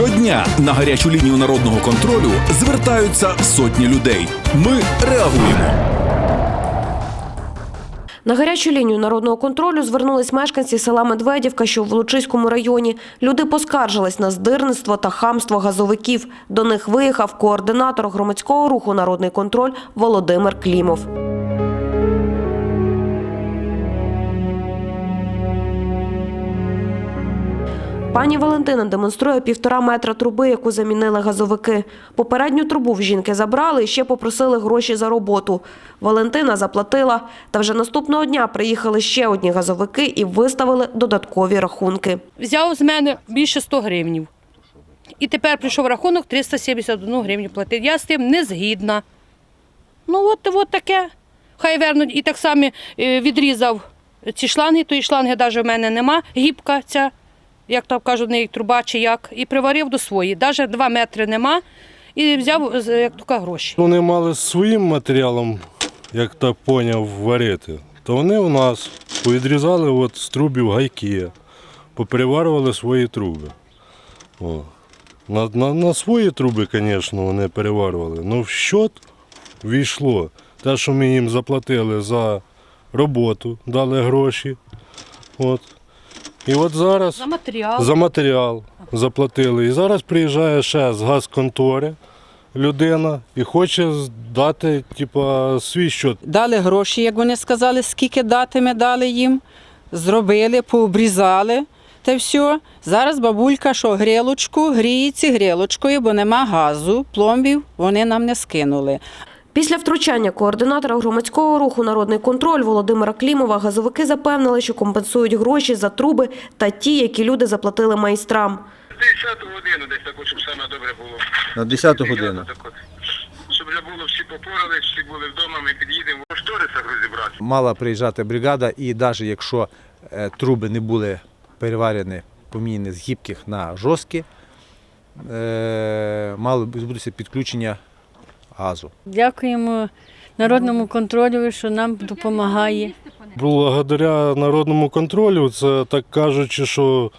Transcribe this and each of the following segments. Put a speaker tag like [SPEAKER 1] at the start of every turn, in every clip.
[SPEAKER 1] Щодня на гарячу лінію народного контролю звертаються сотні людей. Ми реагуємо.
[SPEAKER 2] На гарячу лінію народного контролю звернулись мешканці села Медведівка, що в Волочиському районі. Люди поскаржились на здирництво та хамство газовиків. До них виїхав координатор громадського руху Народний контроль Володимир Клімов. Пані Валентина демонструє півтора метра труби, яку замінили газовики. Попередню трубу в жінки забрали і ще попросили гроші за роботу. Валентина заплатила, та вже наступного дня приїхали ще одні газовики і виставили додаткові рахунки.
[SPEAKER 3] взяв з мене більше 100 гривнів. І тепер прийшов рахунок 371 гривню платити. Я з тим не згідна. Ну, от, от таке. Хай вернуть. І так само е, відрізав ці шланги, тої шланги навіть в мене нема, гібка ця, як там кажуть, неї труба чи як, і приварив до своєї. Навіть 2 метри нема. І взяв, як така гроші.
[SPEAKER 4] Вони мали своїм матеріалом, як так поняв, варити. То вони у нас повідрізали от з трубів гайки, попереварювали свої труби. О. На, на, на свої труби, звісно, вони переварювали. Ну в счет війшло те, що ми їм заплатили за роботу, дали гроші. От. І от зараз
[SPEAKER 3] За матеріал.
[SPEAKER 4] за матеріал заплатили. І зараз приїжджає ще з газконтори людина і хоче дати типа, свій щот.
[SPEAKER 5] Дали гроші, як вони сказали, скільки дати ми дали їм. Зробили, пообрізали. Та все. Зараз бабулька, що грілочку, гріється грілочкою, бо нема газу, пломбів вони нам не скинули.
[SPEAKER 2] Після втручання координатора громадського руху Народний контроль Володимира Клімова газовики запевнили, що компенсують гроші за труби та ті, які люди заплатили майстрам.
[SPEAKER 6] 10 годину десь таку, щоб саме добре було.
[SPEAKER 7] На 10 годину.
[SPEAKER 6] Щоб вже було всі попорали, всі були вдома, ми під'їдемо. В кошторисах розібрати.
[SPEAKER 7] Мала приїжджати бригада, і навіть якщо е, труби не були переварені, поміняні з гібких на жорсткі, е, мало відбутися підключення газу.
[SPEAKER 8] Дякуємо народному контролю, що нам допомагає.
[SPEAKER 4] Благодаря народному контролю, це так кажучи, що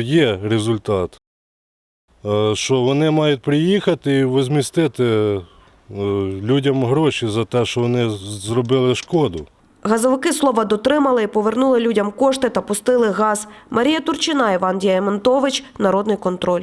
[SPEAKER 4] є результат. Е, Що вони мають приїхати і возмістити е, людям гроші за те, що вони зробили шкоду.
[SPEAKER 2] Газовики слова дотримали і повернули людям кошти та пустили газ. Марія Турчина, Іван Діаментович, Народний контроль.